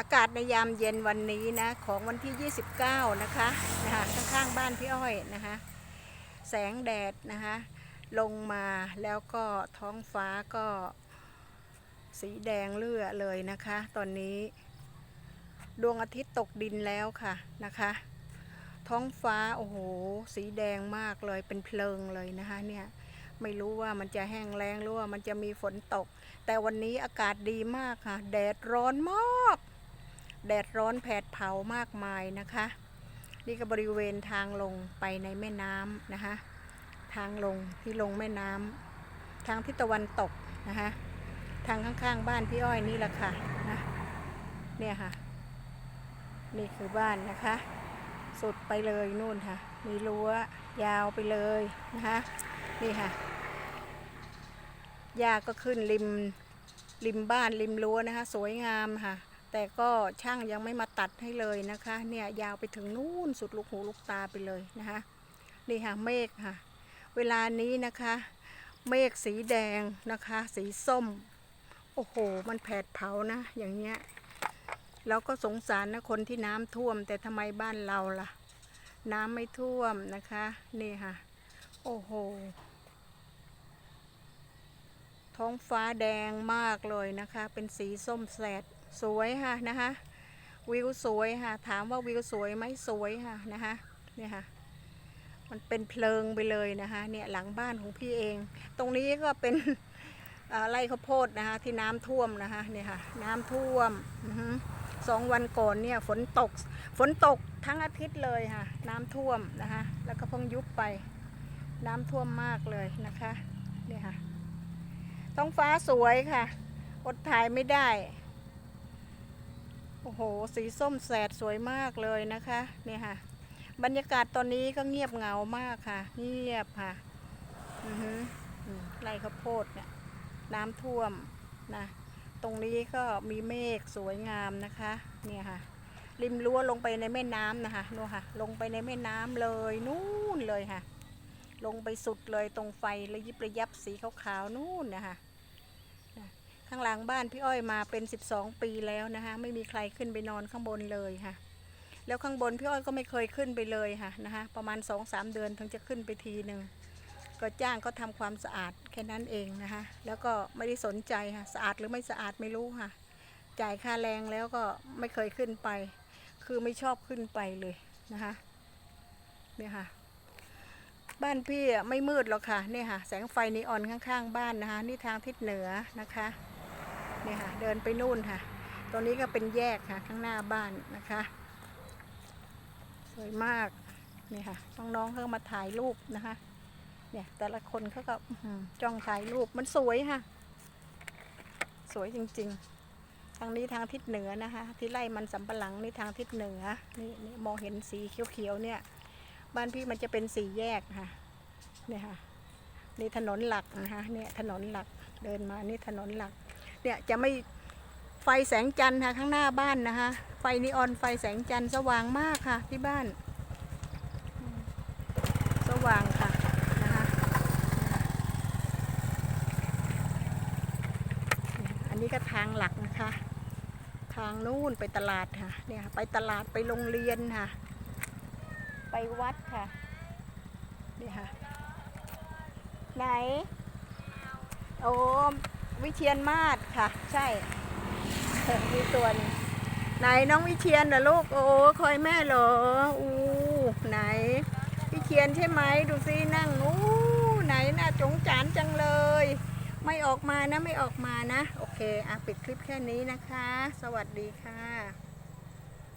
อากาศในยามเย็นวันนี้นะของวันที่ 29 นะคะนะคะข้างๆบ้านพี่อ้อยนะคะแสงแดดนะคะลงมาแล้วก็ท้องฟ้าก็สีแดงเลือเลยนะคะ ตอนนี้ ดวงอาทิตย์ตกดินแล้วค่ะนะคะ ท้องฟ้าโอ้โหสีแดงมากเลยเป็นเพลิงเลยนะคะเนี่ยไม่รู้ว่ามันจะแห้งแล้งหรือว่ามันจะมีฝนตก แต่วันนี้อากาศดีมากค่ะ แดดร้อนมาก แดดร้อนแผดเผามากมายนะคะ นี่ก็บริเวณทางลงไปในแม่น้ำนะคะ ทางลงที่ลงแม่น้ำทางทิศตะวันตกนะคะ ทางข้างๆบ้านพี่อ้อยนี่แหละค่ะนะเนี่ยค่ะ นี่คือบ้านนะคะ สุดไปเลยนู่นค่ะ มีรั้วยาวไปเลยนะคะ นี่ค่ะหญ้าก็ขึ้นริมริมบ้านริมรั้วนะคะ สวยงามค่ะ แต่ก็ช่างยังไม่มาตัดให้เลยนะคะ เนี่ยยาวไปถึงนู่นสุดลูกหูลูกตาไปเลยนะคะนี่ค่ะเมฆค่ะ เวลานี้นะคะ เมฆสีแดงนะคะ สีส้ม โอ้โห มันแผดเผานะ อย่างเงี้ยเราก็สงสารนะคนที่น้ำท่วม แต่ทำไมบ้านเราล่ะ น้ำไม่ท่วมนะคะ นี่ค่ะ โอ้โห ท้องฟ้าแดงมากเลยนะคะ เป็นสีส้มแสด สวยค่ะนะคะวิวสวยค่ะ ถามว่าวิวสวยไหมสวยค่ะนะคะเนี่ยค่ะ มันเป็นเพลิงไปเลยนะคะเนี่ยหลังบ้านของพี่เอง ตรงนี้ก็เป็นไร่ข้าวโพดนะคะที่น้ำท่วมนะคะเนี่ยค่ะ น้ำท่วมสองวันก่อนเนี่ยฝนตกฝนตกทั้งอาทิตย์เลยค่ะ น้ำท่วมนะคะแล้วก็เพิ่งยุบไป น้ำท่วมมากเลยนะคะเนี่ยค่ะท้องฟ้าสวยค่ะ อดถ่ายไม่ได้ อ้โห สีส้มแสดสวยมากเลยนะคะเนี่ยค่ะ บรรยากาศตอนนี้ก็เงียบเหงามากค่ะ เงียบค่ะอือฮึไร่ข้าวโพดเนี่ยน้ำท่วมนะตรงนี้ก็มีเมฆสวยงามนะคะเนี่ยค่ะ ริมรั้วลงไปในแม่น้ำนะคะนู่นค่ะ ลงไปในแม่น้ำเลยนู่นเลยค่ะ ลงไปสุดเลยตรงไฟระยิบระยับสีขาวๆนู่นนะคะ ข้างหลังบ้านพี่อ้อยมาเป็น 12 ปีแล้วนะคะไม่มีใครขึ้นไปนอนข้างบนเลยค่ะ แล้วข้างบนพี่อ้อยก็ไม่เคยขึ้นไปเลยค่ะนะคะประมาณ 2-3 เดือนถึงจะขึ้นไปทีหนึ่งก็จ้างก็ทำความสะอาดแค่นั้นเองนะคะแล้วก็ไม่ได้สนใจค่ะสะอาดหรือไม่สะอาดไม่รู้ค่ะ จ่ายค่าแรงแล้วก็ไม่เคยขึ้นไป คือไม่ชอบขึ้นไปเลยนะคะเนี่ยค่ะบ้านพี่ไม่มืดหรอกค่ะเนี่ยค่ะ แสงไฟนีออนข้างๆ บ้านนะคะ นี่ทางทิศเหนือนะคะ นี่ค่ะ เดินไปนู่นค่ะ ตรงนี้ก็เป็นแยกค่ะ ข้างหน้าบ้านนะคะ สวยมาก นี่ค่ะ น้องๆเขามาถ่ายรูปนะคะ เนี่ย แต่ละคนเขาก็จ้องถ่ายรูป มันสวยค่ะ สวยจริง ๆ ทางนี้ทางทิศเหนือนะคะ ที่ไร่มันสำปะหลังนี่ทางทิศเหนือ นี่นี่มองเห็นสีเขียวๆเนี่ย บ้านพี่มันจะเป็นสี่แยกค่ะ เนี่ยค่ะนี่ถนนหลักนะคะเนี่ยถนนหลักเดินมานี่ถนนหลัก เนี่ยจะไม่ไฟแสงจันทร์ค่ะข้างหน้าบ้านนะคะ ไฟนีออนไฟแสงจันทร์สว่างมากค่ะ ที่บ้าน สว่างค่ะนะคะอันนี้ก็ทางหลักนะคะ ทางนู่นไปตลาดค่ะเนี่ยไปตลาดไปโรงเรียนค่ะ ไปวัดค่ะนี่ค่ะ ไหนโอ้ วิเชียนมาศค่ะ ใช่มีตัวน ไหนน้องวิเชียนเหรอลูก โอ้คอยแม่เหรออู้ไหน วิเชียนใช่ไหมดูซินั่งอู้ไหนน่าจงจานจังเลย ไม่ออกมานะไม่ออกมานะ โอเคอะปิดคลิปแค่นี้นะคะ สวัสดีค่ะ